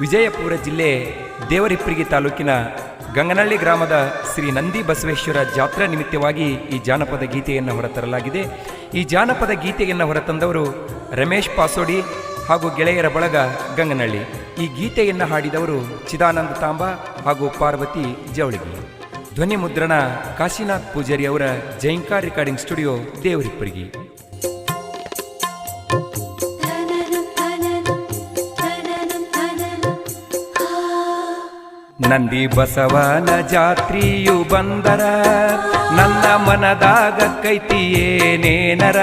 ವಿಜಯಪುರ ಜಿಲ್ಲೆ ದೇವರಿಪ್ಪರಿಗೆ ತಾಲೂಕಿನ ಗಂಗನಹಳ್ಳಿ ಗ್ರಾಮದ ಶ್ರೀ ನಂದಿ ಬಸವೇಶ್ವರ ಜಾತ್ರಾ ನಿಮಿತ್ತವಾಗಿ ಈ ಜಾನಪದ ಗೀತೆಯನ್ನು ಹೊರತರಲಾಗಿದೆ. ಈ ಜಾನಪದ ಗೀತೆಯನ್ನು ಹೊರತಂದವರು ರಮೇಶ್ ಪಾಸೋಡಿ ಹಾಗೂ ಗೆಳೆಯರ ಬಳಗ ಗಂಗನಹಳ್ಳಿ. ಈ ಗೀತೆಯನ್ನು ಹಾಡಿದವರು ಚಿದಾನಂದ ತಾಂಬ ಹಾಗೂ ಪಾರ್ವತಿ ಜವಳಿಗಿ. ಧ್ವನಿ ಮುದ್ರಣ ಕಾಶಿನಾಥ್ ಪೂಜಾರಿ ಅವರ ಜೈಂಕಾರ್ ರೆಕಾರ್ಡಿಂಗ್ ಸ್ಟುಡಿಯೋ ದೇವರಿಪ್ಪರಿಗೆ ನಂದಿ ಬಸವನ ಜಾತ್ರಿಯು ಬಂದರ. ನನ್ನ ಮನದಾಗ ಕೈತಿಯೇನೇನರ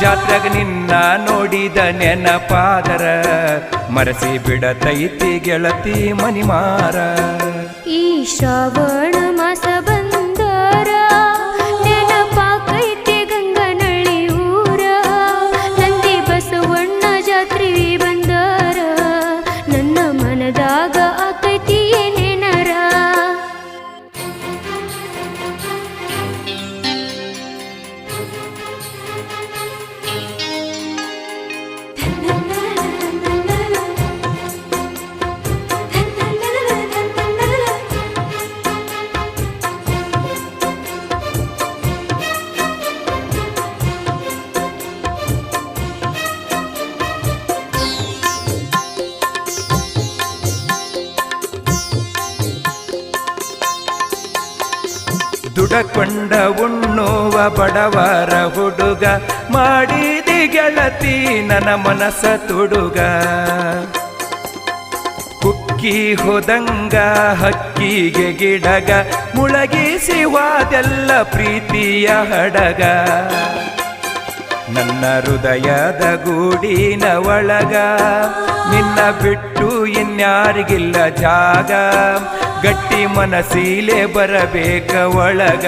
ಜಾತ್ರೆಗ ನಿನ್ನ ನೋಡಿದ ನೆನಪಾದರ. ಮರಸಿ ಬಿಡತೈತಿ ಗೆಳತಿ ಮನಿಮಾರ. ಈ ಶ್ರಾವಣ ಮಾಸ ದುಡಕೊಂಡ ಉಣ್ಣುವ ಬಡವರ ಹುಡುಗ, ಮಾಡಿದಿ ಗೆಳತಿ ನನ್ನ ಮನಸ ತುಡುಗ. ಕುಕ್ಕಿ ಹೊದಂಗ ಹಕ್ಕಿಗೆ ಗಿಡಗ ಮುಳಗಿಸಿವಾದೆಲ್ಲ ಪ್ರೀತಿಯ ಹಡಗ. ನನ್ನ ಹೃದಯದ ಗೂಡಿನ ಒಳಗ, ನಿನ್ನ ಬಿಟ್ಟು ಇನ್ಯಾರಿಗಿಲ್ಲ ಜಾಗ. ಗಟ್ಟಿ ಮನಸೀಲೆ ಬರಬೇಕ ಒಳಗ.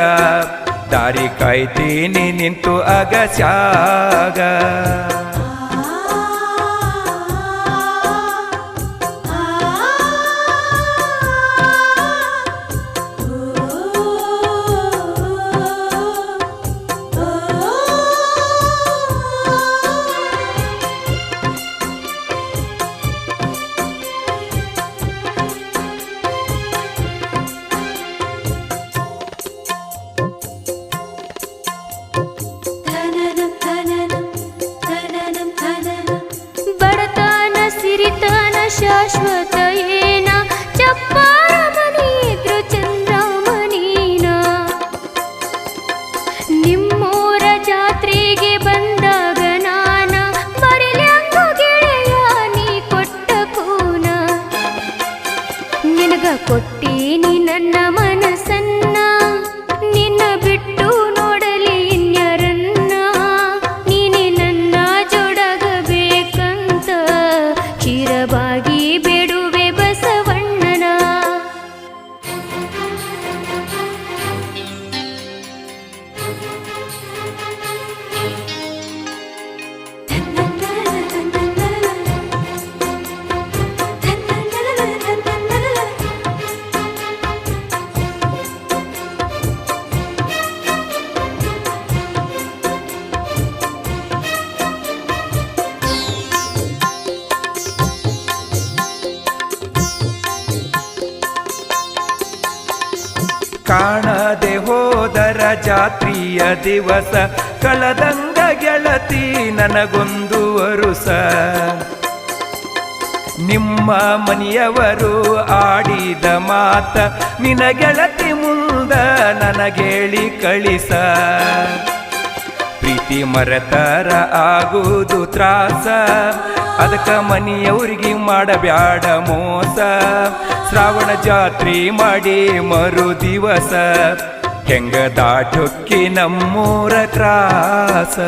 ದಾರಿ ಕಾಯ್ತೀನಿ ನಿಂತು ಅಗಸ್ಯಾಗ. शाश्वत ಕಾಣದೆ ಹೋದರ ಜಾತ್ರಿಯ ದಿವಸ, ಕಳದಂಗ ಗೆಳತಿ ನನಗೊಂದು ವರುಸ. ನಿಮ್ಮ ಮನೆಯವರು ಆಡಿದ ಮಾತ ನಿನ ಗೆಳತಿ ಮುಂದ ನನಗೇಳಿ ಕಳಿಸ. ಪ್ರೀತಿ ಮರೆತರ ಆಗುವುದು ತ್ರಾಸ. ಅದಕ್ಕ ಮನೆಯವ್ರಿಗೆ ಮಾಡಬ್ಯಾಡ ಮೋಸ. ಶ್ರಾವಣ ಜಾತ್ರೆ ಮಾಡಿ ಮರು ದಿವಸ ಹೆಂಗ ದಾಟೊಕ್ಕಿ ನಮ್ಮೂರ ಕ್ರಾಸ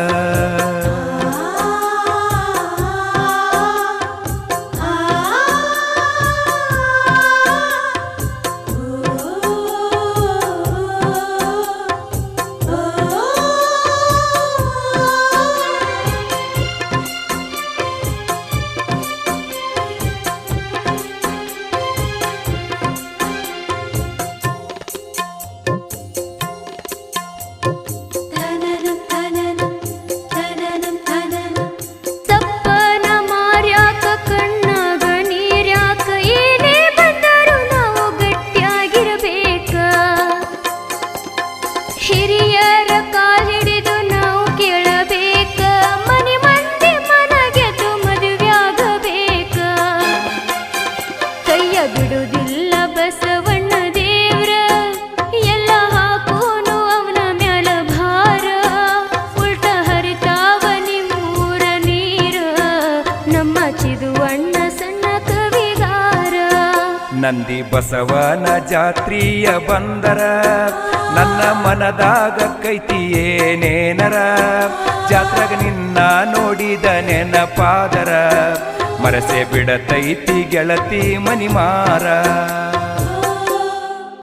ಹಿರಿಯರ ಕಾಲಿಡಿದು ನಾವು ಕೇಳಬೇಕ. ಮನೆ ಮಂದಿ ಮನಗೆದು ಮದುವೆಯಾಗಬೇಕ. ಕೈಯ ಬಿಡುವುದಿಲ್ಲ ಬಸವ ನಂದಿ ಬಸವನ ಜಾತ್ರೀಯ ಬಂದರ. ನನ್ನ ಮನದಾಗ ಕೈತಿಯೇನೇನರ ಜಾತ್ರೆಗ ನಿನ್ನ ನೋಡಿದ ನೆನಪಾದರ. ಮರಸೆ ಬಿಡತೈತಿ ಗೆಳತಿ ಮನಿಮಾರ.